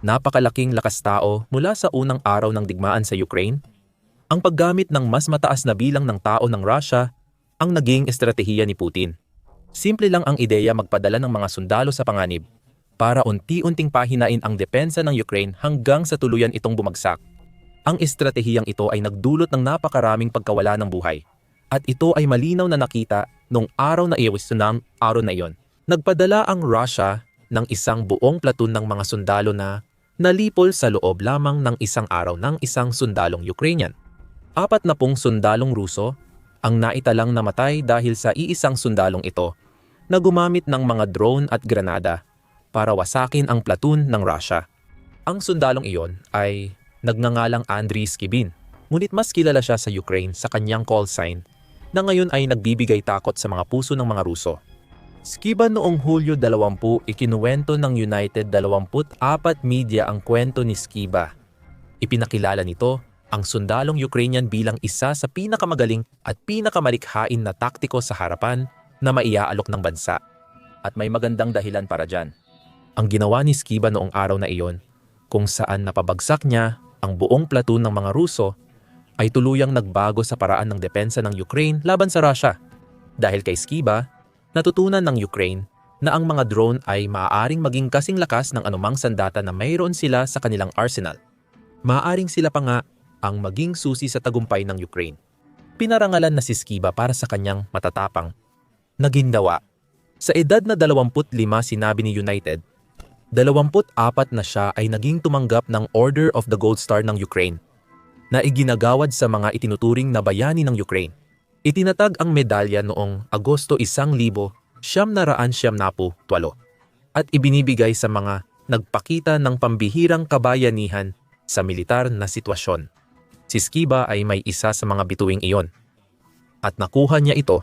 napakalaking lakas tao mula sa unang araw ng digmaan sa Ukraine, ang paggamit ng mas mataas na bilang ng tao ng Russia ang naging estratehiya ni Putin. Simple lang ang ideya magpadala ng mga sundalo sa panganib para unti-unting pahinain ang depensa ng Ukraine hanggang sa tuluyan itong bumagsak. Ang estratehiyang ito ay nagdulot ng napakaraming pagkawala ng buhay. At ito ay malinaw na nakita nung araw na iwas ng araw na iyon. Nagpadala ang Russia ng isang buong platoon ng mga sundalo na nalipol sa loob lamang ng isang araw ng isang sundalong Ukrainian. Apat na pong sundalong Ruso ang naitalang namatay dahil sa iisang sundalong ito na gumamit ng mga drone at granada para wasakin ang platoon ng Russia. Ang sundalong iyon ay nagngangalang Andriy Skibin, ngunit mas kilala siya sa Ukraine sa kanyang call sign na ngayon ay nagbibigay takot sa mga puso ng mga Ruso. Skiba noong Hulyo 20 ikinuwento ng United 24 media ang kwento ni Skiba. Ipinakilala nito ang sundalong Ukrainian bilang isa sa pinakamagaling at pinakamalikhain na taktiko sa harapan na maiaalok ng bansa. At may magandang dahilan para dyan. Ang ginawa ni Skiba noong araw na iyon, kung saan napabagsak niya ang buong platoon ng mga Ruso, ay tuluyang nagbago sa paraan ng depensa ng Ukraine laban sa Russia. Dahil kay Skiba, natutunan ng Ukraine na ang mga drone ay maaaring maging kasing lakas ng anumang sandata na mayroon sila sa kanilang arsenal. Maaaring sila pa nga ang maging susi sa tagumpay ng Ukraine. Pinarangalan na si Skiba para sa kanyang matatapang na gindawa. Sa edad na 25 sinabi ni United, 24 na siya ay naging tumanggap ng Order of the Gold Star ng Ukraine na iginagawad sa mga itinuturing na bayani ng Ukraine. Itinatag ang medalya noong Agosto 1900 at ibinibigay sa mga nagpakita ng pambihirang kabayanihan sa militar na sitwasyon. Si Skiba ay may isa sa mga bituing iyon at nakuha niya ito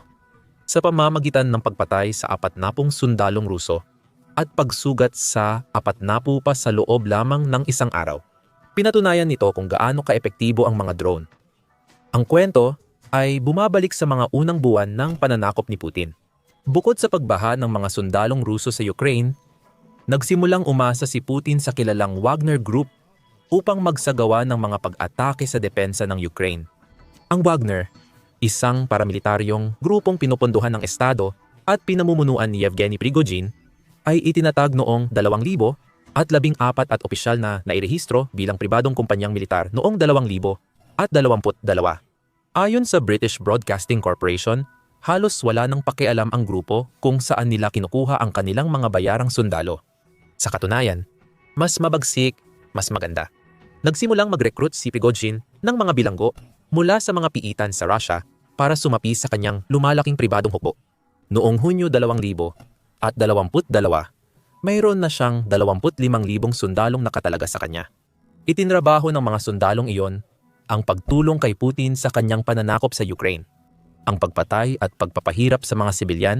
sa pamamagitan ng pagpatay sa apat napong sundalong Ruso at pagsugat sa apat napu pa sa loob lamang ng isang araw. Pinatunayan nito kung gaano kaepektibo ang mga drone. Ang kwento ay bumabalik sa mga unang buwan ng pananakop ni Putin. Bukod sa pagbaha ng mga sundalong Ruso sa Ukraine, nagsimulang umasa si Putin sa kilalang Wagner Group upang magsagawa ng mga pag-atake sa depensa ng Ukraine. Ang Wagner, isang paramilitaryong grupong pinupunduhan ng Estado at pinamumunuan ni Yevgeny Prigozhin, ay itinatag noong 2000 at 14 at opisyal na nairehistro bilang pribadong kumpanyang militar noong 2000 at 22. Ayon sa British Broadcasting Corporation, halos wala nang pakialam ang grupo kung saan nila kinukuha ang kanilang mga bayarang sundalo. Sa katunayan, mas mabagsik, mas maganda. Nagsimulang mag-recruit si Prigozhin ng mga bilanggo mula sa mga piitan sa Russia para sumapi sa kanyang lumalaking pribadong hukbo. Noong Hunyo 2000 at 22, mayroon na siyang 25,000 sundalong nakatalaga sa kanya. Itinrabaho ng mga sundalong iyon ang pagtulong kay Putin sa kanyang pananakop sa Ukraine. Ang pagpatay at pagpapahirap sa mga sibilyan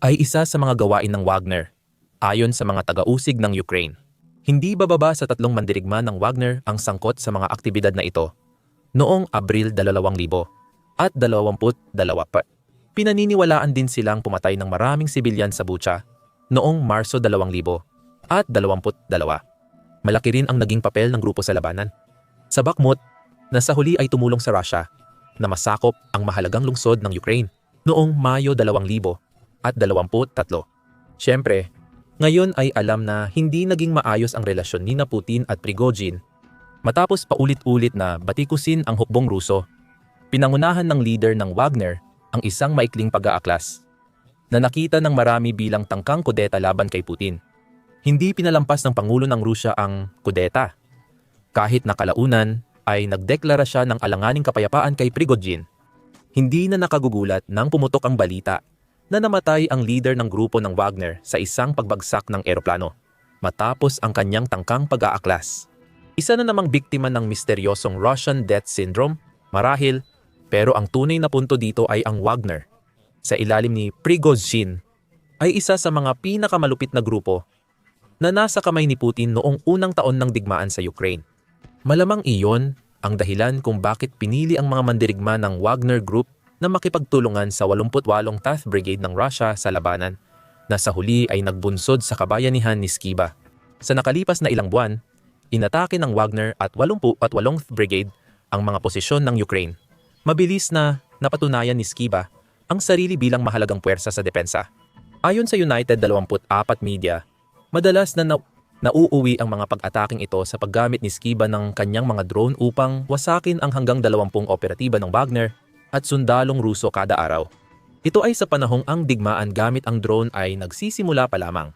ay isa sa mga gawain ng Wagner, ayon sa mga taga-usig ng Ukraine. Hindi bababa sa tatlong mandirigma ng Wagner ang sangkot sa mga aktibidad na ito noong Abril 2000 at 22 pa. Pinaniniwalaan din silang pumatay ng maraming sibilyan sa Bucha noong Marso 2000 at 22. Malaki rin ang naging papel ng grupo sa labanan. Sa Bakhmut, na sa huli ay tumulong sa Russia na masakop ang mahalagang lungsod ng Ukraine noong Mayo 2000 at 23. Siyempre, ngayon ay alam na hindi naging maayos ang relasyon ni Putin at Prigozhin matapos paulit-ulit na batikusin ang hukbong Ruso. Pinangunahan ng leader ng Wagner ang isang maikling pag-aaklas na nakita ng marami bilang tangkang kudeta laban kay Putin. Hindi pinalampas ng Pangulo ng Rusya ang kudeta. Kahit nakalaunan ay nagdeklara siya ng alanganing kapayapaan kay Prigozhin. Hindi na nakagugulat nang pumutok ang balita na namatay ang leader ng grupo ng Wagner sa isang pagbagsak ng eroplano matapos ang kanyang tangkang pag-aaklas. Isa na namang biktima ng misteryosong Russian death syndrome, marahil, pero ang tunay na punto dito ay ang Wagner. Sa ilalim ni Prigozhin, ay isa sa mga pinakamalupit na grupo na nasa kamay ni Putin noong unang taon ng digmaan sa Ukraine. Malamang iyon ang dahilan kung bakit pinili ang mga mandirigma ng Wagner Group na makipagtulungan sa 88 Tath Brigade ng Russia sa labanan na sa huli ay nagbunsod sa kabayanihan ni Skiba. Sa nakalipas na ilang buwan, inatake ng Wagner at 88th Brigade ang mga posisyon ng Ukraine. Mabilis na napatunayan ni Skiba ang sarili bilang mahalagang puwersa sa depensa. Ayon sa United 24 Media, madalas na, na nauuwi ang mga pag-ataking ito sa paggamit ni Skiba ng kanyang mga drone upang wasakin ang hanggang 20 operatiba ng Wagner at sundalong Ruso kada araw. Ito ay sa panahong ang digmaan gamit ang drone ay nagsisimula pa lamang.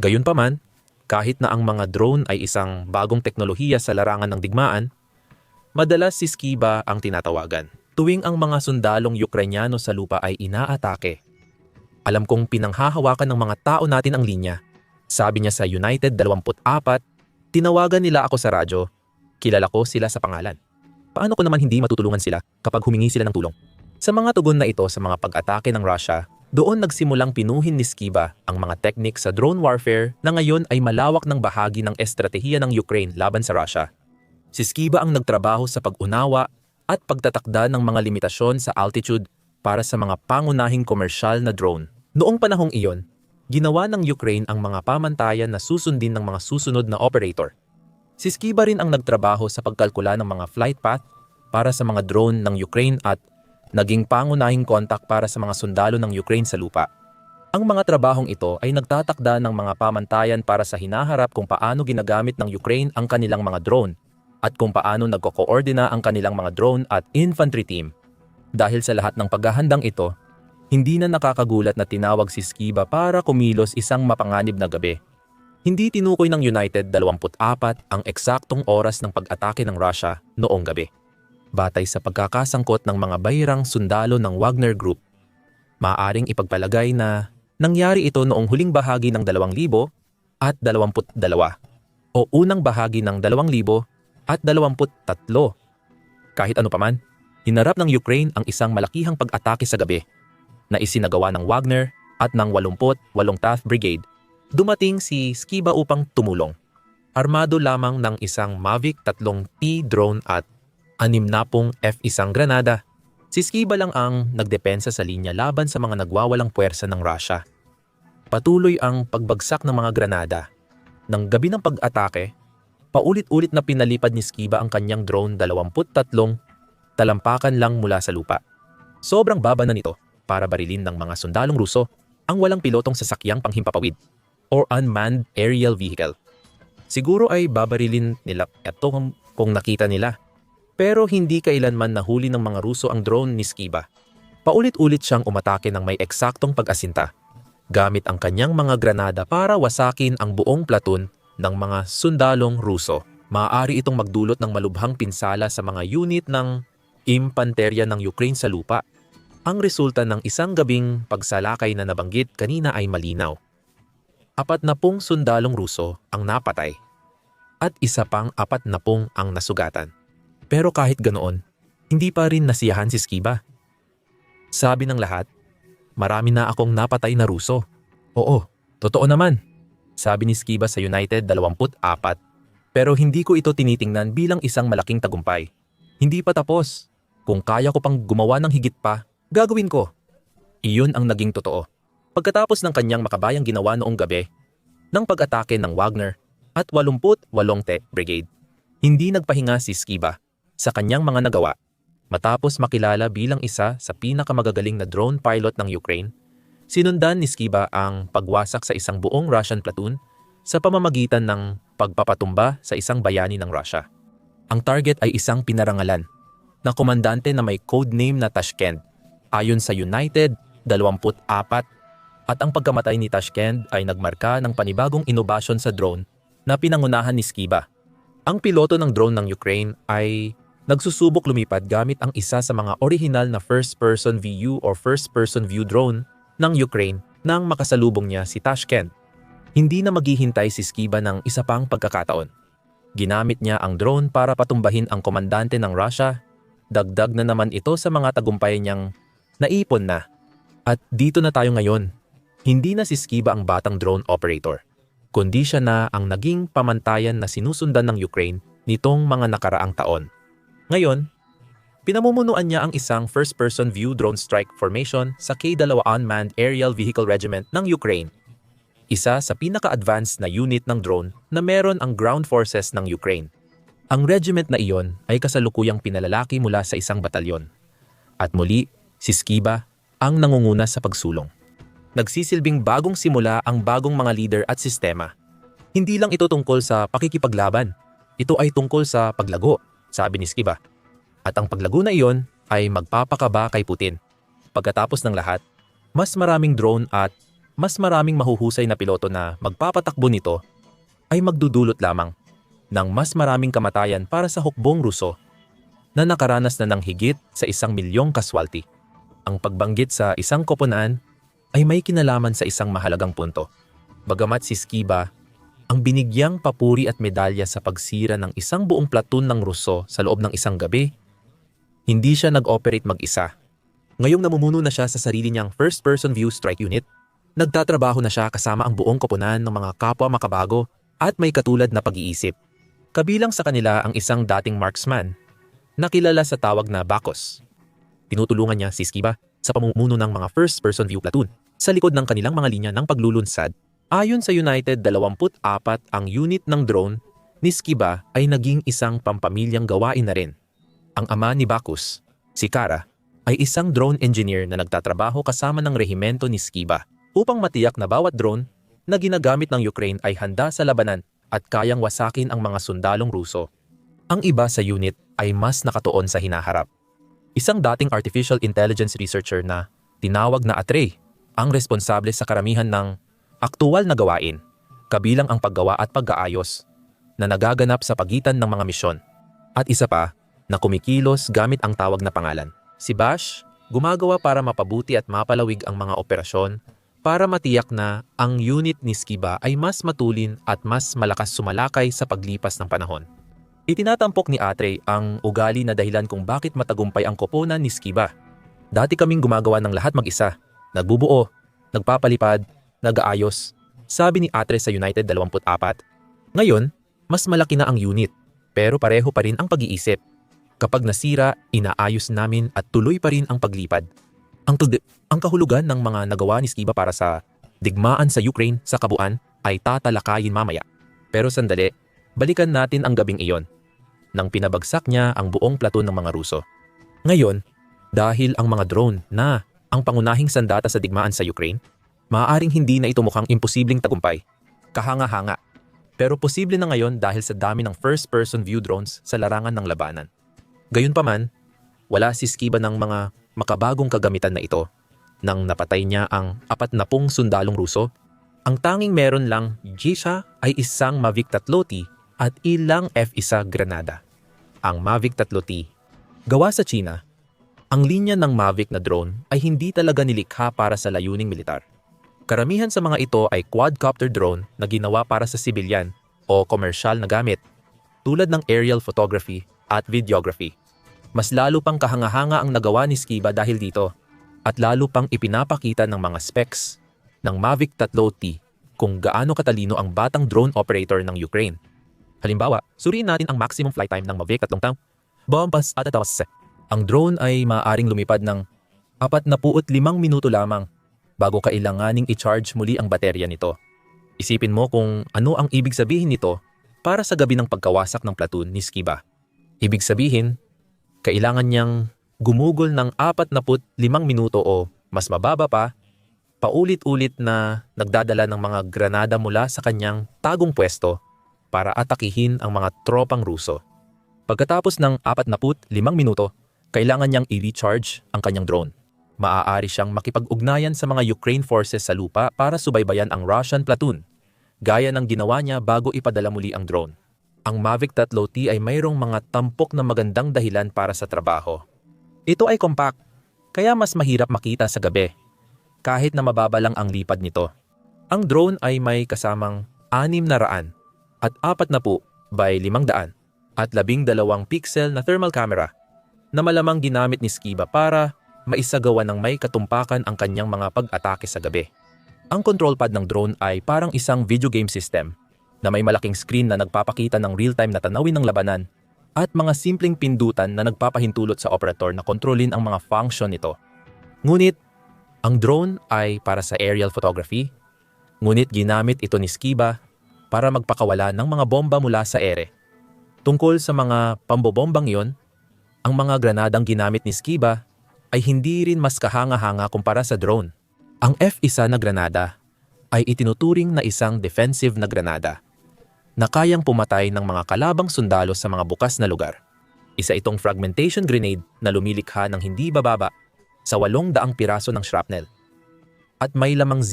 Gayunpaman, kahit na ang mga drone ay isang bagong teknolohiya sa larangan ng digmaan, madalas si Skiba ang tinatawagan. Tuwing ang mga sundalong Ukrainyano sa lupa ay inaatake. Alam kong pinanghahawakan ng mga tao natin ang linya. Sabi niya sa United 24, tinawagan nila ako sa radyo. Kilala ko sila sa pangalan. Paano ko naman hindi matutulungan sila kapag humingi sila ng tulong? Sa mga tugon na ito sa mga pag-atake ng Russia, doon nagsimulang pinuhin ni Skiba ang mga teknik sa drone warfare na ngayon ay malawak ng bahagi ng estratehiya ng Ukraine laban sa Russia. Si Skiba ang nagtrabaho sa pag-unawa at pagtatakda ng mga limitasyon sa altitude para sa mga pangunahing komersyal na drone. Noong panahong iyon, ginawa ng Ukraine ang mga pamantayan na susundin ng mga susunod na operator. Si Skiba rin ang nagtrabaho sa pagkalkula ng mga flight path para sa mga drone ng Ukraine at naging pangunahing kontak para sa mga sundalo ng Ukraine sa lupa. Ang mga trabahong ito ay nagtatakda ng mga pamantayan para sa hinaharap kung paano ginagamit ng Ukraine ang kanilang mga drone at kung paano nagko-koordina ang kanilang mga drone at infantry team. Dahil sa lahat ng paghahandang ito, hindi na nakakagulat na tinawag si Skiba para kumilos isang mapanganib na gabi. Hindi tinukoy ng United 24 ang eksaktong oras ng pag-atake ng Russia noong gabi batay sa pagkakasangkot ng mga bayirang sundalo ng Wagner Group. Maaring ipagpalagay na nangyari ito noong huling bahagi ng 2000 at 22 o unang bahagi ng 2000 at 23. Kahit ano paman, hinarap ng Ukraine ang isang malakihang pag-atake sa gabi na isinagawa ng Wagner at ng 88th Brigade. Dumating si Skiba upang tumulong. Armado lamang ng isang Mavic 3T drone at anim na pong F-1 granada. Si Skiba lang ang nagdepensa sa linya laban sa mga nagwawalang puwersa ng Russia. Patuloy ang pagbagsak ng mga granada. Nang gabi ng pag-atake, paulit-ulit na pinalipad ni Skiba ang kanyang drone 23 talampakan lang mula sa lupa. Sobrang baba na nito para barilin ng mga sundalong Ruso ang walang pilotong sasakyang panghimpapawid or unmanned aerial vehicle. Siguro ay babarilin nila ito kung nakita nila pero hindi kailanman nahuli ng mga Ruso ang drone ni Skiba. Paulit-ulit siyang umatake ng may eksaktong pag-asinta, gamit ang kanyang mga granada para wasakin ang buong platoon ng mga sundalong Ruso. Maaari itong magdulot ng malubhang pinsala sa mga unit ng impanterya ng Ukraine sa lupa. Ang resulta ng isang gabing pagsalakay na nabanggit kanina ay malinaw. Apat na pong sundalong Ruso ang napatay at isa pang apat na pong ang nasugatan. Pero kahit ganoon, hindi pa rin nasiyahan si Skiba. Sabi ng lahat, marami na akong napatay na Ruso. Oo, totoo naman. Sabi ni Skiba sa United 24. Pero hindi ko ito tinitingnan bilang isang malaking tagumpay. Hindi pa tapos. Kung kaya ko pang gumawa ng higit pa, gagawin ko. Iyon ang naging totoo. Pagkatapos ng kanyang makabayang ginawa noong gabi, ng pag-atake ng Wagner at 88 Te Brigade, hindi nagpahinga si Skiba sa kanyang mga nagawa matapos makilala bilang isa sa pinakamagagaling na drone pilot ng Ukraine, sinundan ni Skiba ang pagwasak sa isang buong Russian platoon sa pamamagitan ng pagpapatumba sa isang bayani ng Russia. Ang target ay isang pinarangalan na komandante na may codename na Tashkent ayon sa United 24 at ang pagkamatay ni Tashkent ay nagmarka ng panibagong inobasyon sa drone na pinangunahan ni Skiba. Ang piloto ng drone ng Ukraine ay nagsusubok lumipad gamit ang isa sa mga orihinal na first-person VU or first-person view drone ng Ukraine nang makasalubong niya si Tashkent. Hindi na maghihintay si Skiba ng isa pang pagkakataon. Ginamit niya ang drone para patumbahin ang komandante ng Russia. Dagdag na naman ito sa mga tagumpay niyang naipon na. At dito na tayo ngayon. Hindi na si Skiba ang batang drone operator, kundi siya na ang naging pamantayan na sinusundan ng Ukraine nitong mga nakaraang taon. Ngayon, pinamumunuan niya ang isang first-person view drone strike formation sa K-2 Unmanned Aerial Vehicle Regiment ng Ukraine. isa sa pinaka-advanced na unit ng drone na meron ang ground forces ng Ukraine. Ang regiment na iyon ay kasalukuyang pinalalaki mula sa isang batalyon. At muli, si Skiba ang nangunguna sa pagsulong. Nagsisilbing bagong simula ang bagong mga leader at sistema. Hindi lang ito tungkol sa pakikipaglaban. Ito ay tungkol sa paglago, sabi ni Skiba. At ang paglago na iyon ay magpapakaba kay Putin. Pagkatapos ng lahat, mas maraming drone at mas maraming mahuhusay na piloto na magpapatakbo nito ay magdudulot lamang ng mas maraming kamatayan para sa hukbong Ruso na nakaranas na ng higit sa isang milyong kaswalti. Ang pagbanggit sa isang koponan ay may kinalaman sa isang mahalagang punto. Bagamat si Skiba ang binigyang papuri at medalya sa pagsira ng isang buong platoon ng Ruso sa loob ng isang gabi, hindi siya nag-operate mag-isa. Ngayong namumuno na siya sa sarili niyang first-person view strike unit, Nagtatrabaho na siya kasama ang buong koponan ng mga kapwa makabago at may katulad na pag-iisip. Kabilang sa kanila ang isang dating marksman na kilala sa tawag na Bakos. Tinutulungan niya si Skiba sa pamumuno ng mga first-person view platoon sa likod ng kanilang mga linya ng paglulunsad. Ayon sa United 24 ang unit ng drone ni Skiba ay naging isang pampamilyang gawain na rin. Ang ama ni Bakos, si Kara, ay isang drone engineer na nagtatrabaho kasama ng rehimento ni Skiba upang matiyak na bawat drone na ginagamit ng Ukraine ay handa sa labanan at kayang wasakin ang mga sundalong Ruso. Ang iba sa unit ay mas nakatuon sa hinaharap. Isang dating artificial intelligence researcher na tinawag na Atrey ang responsable sa karamihan ng aktual na gawain, kabilang ang paggawa at pag-aayos na nagaganap sa pagitan ng mga misyon. At isa pa, na kumikilos gamit ang tawag na pangalan. Si Bash, gumagawa para mapabuti at mapalawig ang mga operasyon para matiyak na ang unit ni Skiba ay mas matulin at mas malakas sumalakay sa paglipas ng panahon. Itinatampok ni Atre ang ugali na dahilan kung bakit matagumpay ang koponan ni Skiba. Dati kaming gumagawa ng lahat mag-isa, nagbubuo, nagpapalipad, nag-aayos, sabi ni Atre sa United 24. Ngayon, mas malaki na ang unit, pero pareho pa rin ang pag-iisip. Kapag nasira, inaayos namin at tuloy pa rin ang paglipad. Ang, ang kahulugan ng mga nagawa ni Skiba para sa digmaan sa Ukraine sa kabuuan ay tatalakayin mamaya. Pero sandali, balikan natin ang gabing iyon nang pinabagsak niya ang buong platoon ng mga Ruso. Ngayon, dahil ang mga drone na ang pangunahing sandata sa digmaan sa Ukraine, maaaring hindi na ito mukhang imposibleng tagumpay. Kahanga-hanga. Pero posible na ngayon dahil sa dami ng first-person view drones sa larangan ng labanan. Gayunpaman, wala si Skiba ng mga makabagong kagamitan na ito. Nang napatay niya ang apat na pung sundalong Ruso, ang tanging meron lang Gisha ay isang Mavic 3T at ilang F-1 Granada. Ang Mavic 3T. Gawa sa China, ang linya ng Mavic na drone ay hindi talaga nilikha para sa layuning militar. Karamihan sa mga ito ay quadcopter drone na ginawa para sa sibilyan o komersyal na gamit, tulad ng aerial photography at videography. Mas lalo pang kahanga-hanga ang nagawa ni Skiba dahil dito at lalo pang ipinapakita ng mga specs ng Mavic 3T kung gaano katalino ang batang drone operator ng Ukraine. Halimbawa, suriin natin ang maximum flight time ng Mavic 3 tang Bompas at atas. Ang drone ay maaaring lumipad ng 45 minuto lamang bago kailanganing i-charge muli ang baterya nito. Isipin mo kung ano ang ibig sabihin nito para sa gabi ng pagkawasak ng platoon ni Skiba. Ibig sabihin, kailangan niyang gumugol ng 45 minuto o mas mababa pa, paulit-ulit na nagdadala ng mga granada mula sa kanyang tagong pwesto para atakihin ang mga tropang Ruso. Pagkatapos ng 45 minuto, kailangan niyang i-recharge ang kanyang drone. Maaari siyang makipag-ugnayan sa mga Ukraine forces sa lupa para subaybayan ang Russian platoon, gaya ng ginawa niya bago ipadala muli ang drone. Ang Mavic 3T ay mayroong mga tampok na magandang dahilan para sa trabaho. Ito ay compact, kaya mas mahirap makita sa gabi, kahit na mababa lang ang lipad nito. Ang drone ay may kasamang 600 at 40 by 500 at 12 pixel na thermal camera na malamang ginamit ni Skiba para maisagawa ng may katumpakan ang kanyang mga pag-atake sa gabi. Ang control pad ng drone ay parang isang video game system na may malaking screen na nagpapakita ng real-time na tanawin ng labanan at mga simpleng pindutan na nagpapahintulot sa operator na kontrolin ang mga function nito. Ngunit, ang drone ay para sa aerial photography, Ngunit ginamit ito ni Skiba para magpakawala ng mga bomba mula sa ere. Tungkol sa mga pambobombang iyon, ang mga granadang ginamit ni Skiba ay hindi rin mas kahanga-hanga kumpara sa drone. Ang F-1 na granada ay itinuturing na isang defensive na granada na kayang pumatay ng mga kalabang sundalo sa mga bukas na lugar. Isa itong fragmentation grenade na lumilikha ng hindi bababa sa 800 piraso ng shrapnel. At may lamang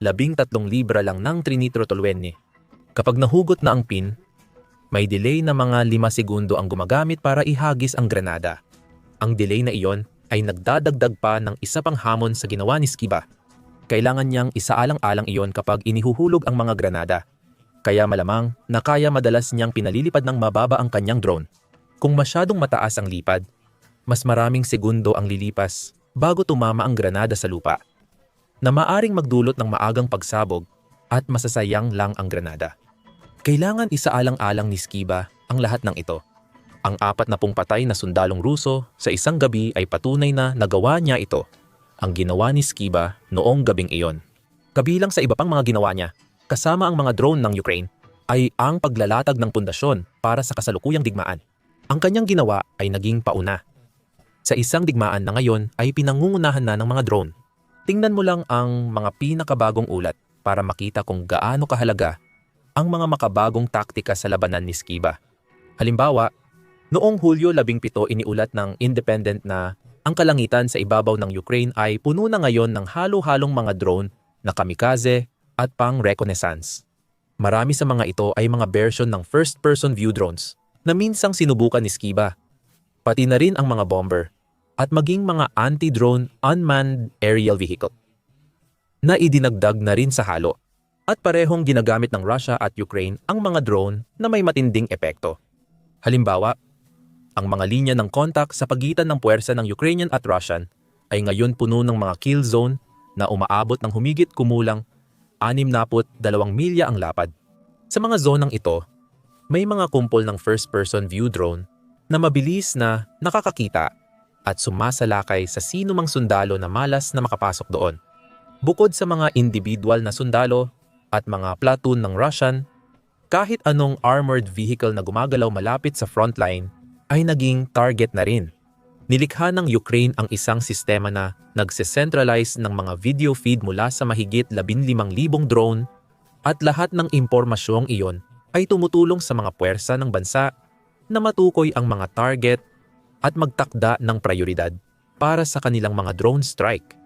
0.13 libra lang ng trinitrotoluene. Kapag nahugot na ang pin, may delay na mga 5 segundo ang gumagamit para ihagis ang granada. Ang delay na iyon ay nagdadagdag pa ng isa pang hamon sa ginawa ni Skiba. Kailangan niyang isaalang-alang iyon kapag inihuhulog ang mga granada. Kaya malamang na kaya madalas niyang pinalilipad ng mababa ang kanyang drone. Kung masyadong mataas ang lipad, mas maraming segundo ang lilipas bago tumama ang granada sa lupa na maaring magdulot ng maagang pagsabog at masasayang lang ang granada. Kailangan isaalang-alang ni Skiba ang lahat ng ito. Ang apat na pung patay na sundalong Ruso sa isang gabi ay patunay na nagawa niya ito. Ang ginawa ni Skiba noong gabing iyon. Kabilang sa iba pang mga ginawa niya, kasama ang mga drone ng Ukraine, ay ang paglalatag ng pundasyon para sa kasalukuyang digmaan. Ang kanyang ginawa ay naging pauna. Sa isang digmaan na ngayon ay pinangungunahan na ng mga drone. Tingnan mo lang ang mga pinakabagong ulat para makita kung gaano kahalaga ang mga makabagong taktika sa labanan ni Skiba. Halimbawa, noong Hulyo 17 iniulat ng Independent na ang kalangitan sa ibabaw ng Ukraine ay puno na ngayon ng halo-halong mga drone na kamikaze at pang reconnaissance. Marami sa mga ito ay mga version ng first-person view drones na minsang sinubukan ni Skiba. Pati na rin ang mga bomber at maging mga anti-drone unmanned aerial vehicle na idinagdag na rin sa halo at parehong ginagamit ng Russia at Ukraine ang mga drone na may matinding epekto. Halimbawa, ang mga linya ng kontak sa pagitan ng puwersa ng Ukrainian at Russian ay ngayon puno ng mga kill zone na umaabot ng humigit kumulang 62 milya ang lapad. Sa mga zonang ito, may mga kumpol ng first-person view drone na mabilis na nakakakita at sumasalakay sa sino mang sundalo na malas na makapasok doon. Bukod sa mga individual na sundalo at mga platoon ng Russian, kahit anong armored vehicle na gumagalaw malapit sa frontline ay naging target na rin. Nilikha ng Ukraine ang isang sistema na nagse-centralize ng mga video feed mula sa mahigit 15,000 drone at lahat ng impormasyong iyon ay tumutulong sa mga puwersa ng bansa na matukoy ang mga target at magtakda ng prioridad para sa kanilang mga drone strike.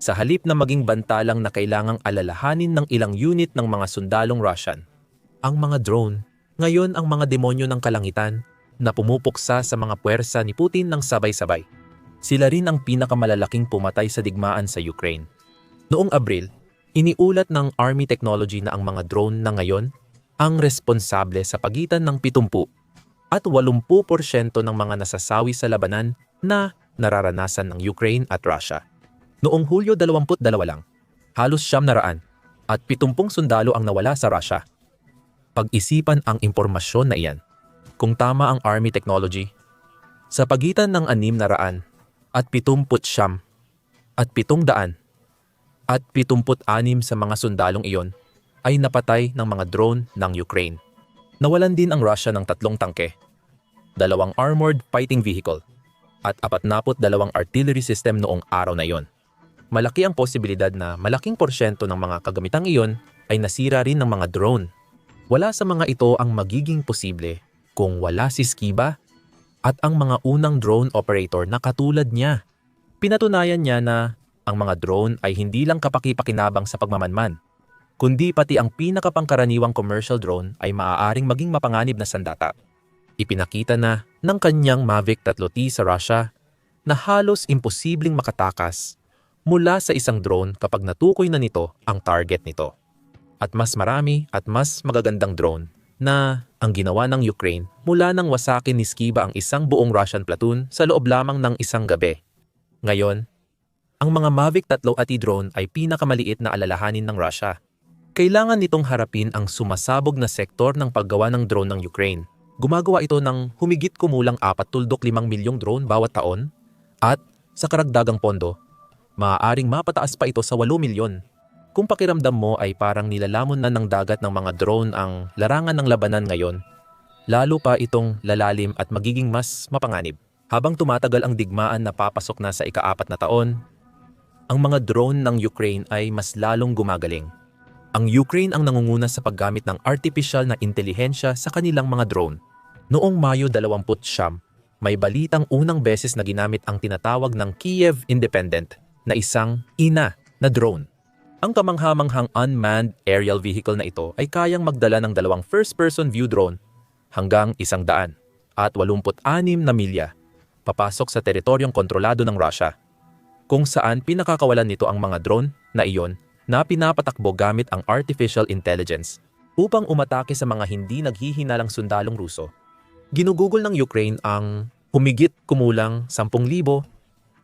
Sa halip na maging bantalang na kailangang alalahanin ng ilang unit ng mga sundalong Russian, ang mga drone ngayon ang mga demonyo ng kalangitan na pumupuksa sa mga puwersa ni Putin ng sabay-sabay. Sila rin ang pinakamalalaking pumatay sa digmaan sa Ukraine. Noong Abril, iniulat ng Army Technology na ang mga drone na ngayon ang responsable sa pagitan ng 70 at 80% ng mga nasasawi sa labanan na nararanasan ng Ukraine at Russia. Noong Hulyo 22 lang, halos siyam na raan at 70 sundalo ang nawala sa Russia. Pag-isipan ang impormasyon na iyan kung tama ang Army technology. Sa pagitan ng anim na raan at pitumput siyam at pitong daan at pitumput anim sa mga sundalong iyon ay napatay ng mga drone ng Ukraine. Nawalan din ang Russia ng tatlong tangke, dalawang armored fighting vehicle, at apatnapot dalawang artillery system noong araw na iyon. Malaki ang posibilidad na malaking porsyento ng mga kagamitang iyon ay nasira rin ng mga drone. Wala sa mga ito ang magiging posible kung wala si Skiba at ang mga unang drone operator na katulad niya. Pinatunayan niya na ang mga drone ay hindi lang kapakipakinabang sa pagmamanman, kundi pati ang pinakapangkaraniwang commercial drone ay maaaring maging mapanganib na sandata. Ipinakita na ng kanyang Mavic 3T sa Russia na halos imposibleng makatakas mula sa isang drone kapag natukoy na nito ang target nito. At mas marami at mas magagandang drone na ang ginawa ng Ukraine mula nang wasakin ni Skiba ang isang buong Russian platoon sa loob lamang ng isang gabi. Ngayon, ang mga Mavic 3 at drone ay pinakamaliit na alalahanin ng Russia. Kailangan nitong harapin ang sumasabog na sektor ng paggawa ng drone ng Ukraine. Gumagawa ito ng humigit kumulang 4.5 milyong drone bawat taon at sa karagdagang pondo, maaaring mapataas pa ito sa 8 milyon. Kung pakiramdam mo ay parang nilalamon na ng dagat ng mga drone ang larangan ng labanan ngayon, lalo pa itong lalalim at magiging mas mapanganib. Habang tumatagal ang digmaan na papasok na sa ikaapat na taon, ang mga drone ng Ukraine ay mas lalong gumagaling. Ang Ukraine ang nangunguna sa paggamit ng artificial na intelihensya sa kanilang mga drone. Noong Mayo 20 may balitang unang beses na ginamit ang tinatawag ng Kiev Independent na isang ina na drone. Ang kamanghamanghang unmanned aerial vehicle na ito ay kayang magdala ng dalawang first-person view drone hanggang isang daan at 86 na milya papasok sa teritoryong kontrolado ng Russia, kung saan pinakakawalan nito ang mga drone na iyon na pinapatakbo gamit ang artificial intelligence upang umatake sa mga hindi naghihinalang sundalong Ruso. Ginugugol ng Ukraine ang humigit kumulang 10,000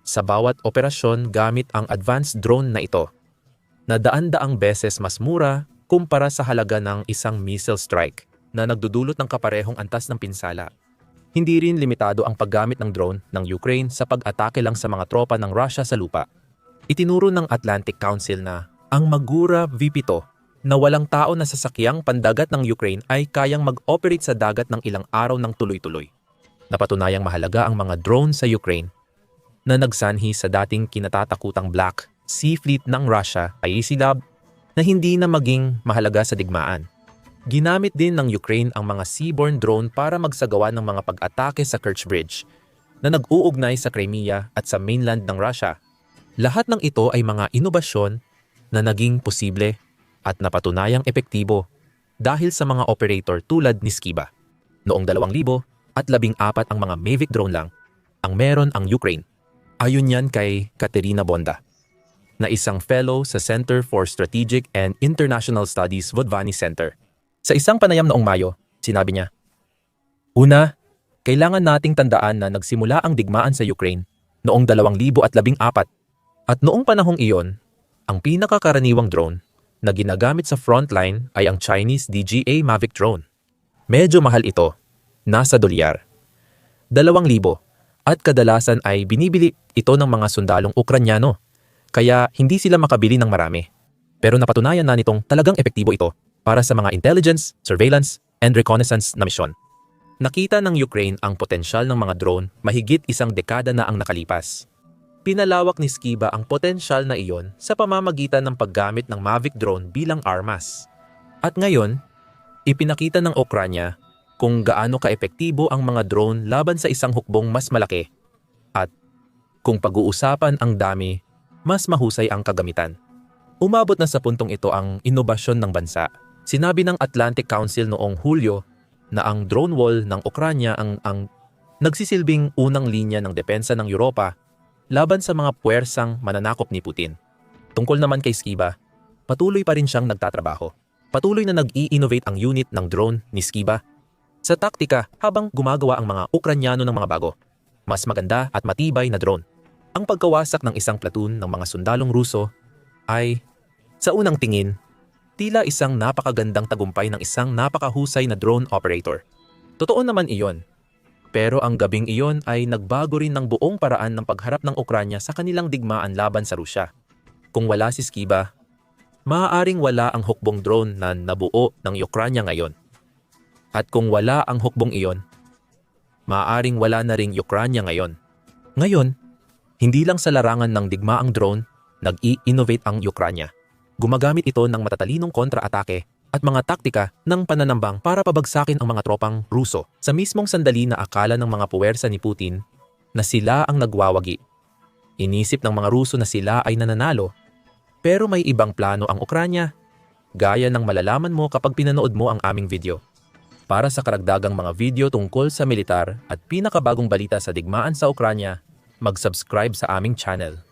sa bawat operasyon gamit ang advanced drone na ito, na daan-daang beses mas mura kumpara sa halaga ng isang missile strike na nagdudulot ng kaparehong antas ng pinsala. Hindi rin limitado ang paggamit ng drone ng Ukraine sa pag-atake lang sa mga tropa ng Russia sa lupa. Itinuro ng Atlantic Council na ang Magura V-2 na walang tao na sasakyang pandagat ng Ukraine ay kayang mag-operate sa dagat ng ilang araw ng tuloy-tuloy. Napatunayang mahalaga ang mga drone sa Ukraine na nagsanhi sa dating kinatatakutang Black Sea Fleet ng Russia ay isilab na hindi na maging mahalaga sa digmaan. Ginamit din ng Ukraine ang mga seaborne drone para magsagawa ng mga pag-atake sa Kerch Bridge na nag-uugnay sa Crimea at sa mainland ng Russia. Lahat ng ito ay mga inobasyon na naging posible at napatunayang epektibo dahil sa mga operator tulad ni Skiba. Noong 2000 at labing apat ang mga Mavic drone lang ang meron ang Ukraine. Ayon yan kay Katerina Bonda, na isang fellow sa Center for Strategic and International Studies Vodvani Center. Sa isang panayam noong Mayo, sinabi niya, Una, kailangan nating tandaan na nagsimula ang digmaan sa Ukraine noong 2014 at noong panahong iyon, ang pinakakaraniwang drone na ginagamit sa frontline ay ang Chinese DGA Mavic drone. Medyo mahal ito, nasa dolyar. 2,000 at kadalasan ay binibili ito ng mga sundalong Ukranyano kaya hindi sila makabili ng marami. Pero napatunayan na nitong talagang epektibo ito para sa mga intelligence, surveillance, and reconnaissance na misyon. Nakita ng Ukraine ang potensyal ng mga drone mahigit isang dekada na ang nakalipas. Pinalawak ni Skiba ang potensyal na iyon sa pamamagitan ng paggamit ng Mavic drone bilang armas. At ngayon, ipinakita ng Ukranya kung gaano kaepektibo ang mga drone laban sa isang hukbong mas malaki. At kung pag-uusapan ang dami, mas mahusay ang kagamitan. Umabot na sa puntong ito ang inobasyon ng bansa Sinabi ng Atlantic Council noong Hulyo na ang drone wall ng Ukranya ang, ang nagsisilbing unang linya ng depensa ng Europa laban sa mga puwersang mananakop ni Putin. Tungkol naman kay Skiba, patuloy pa rin siyang nagtatrabaho. Patuloy na nag-i-innovate ang unit ng drone ni Skiba sa taktika habang gumagawa ang mga Ukranyano ng mga bago, mas maganda at matibay na drone. Ang pagkawasak ng isang platoon ng mga sundalong Ruso ay, sa unang tingin, tila isang napakagandang tagumpay ng isang napakahusay na drone operator. Totoo naman iyon. Pero ang gabing iyon ay nagbago rin ng buong paraan ng pagharap ng Ukranya sa kanilang digmaan laban sa Rusya. Kung wala si Skiba, maaaring wala ang hukbong drone na nabuo ng Ukranya ngayon. At kung wala ang hukbong iyon, maaaring wala na ring Ukranya ngayon. Ngayon, hindi lang sa larangan ng digmaang drone, nag-i-innovate ang Ukranya. Gumagamit ito ng matatalinong kontra-atake at mga taktika ng pananambang para pabagsakin ang mga tropang Ruso sa mismong sandali na akala ng mga puwersa ni Putin na sila ang nagwawagi. Inisip ng mga Ruso na sila ay nananalo pero may ibang plano ang Ukranya gaya ng malalaman mo kapag pinanood mo ang aming video. Para sa karagdagang mga video tungkol sa militar at pinakabagong balita sa digmaan sa Ukranya, mag-subscribe sa aming channel.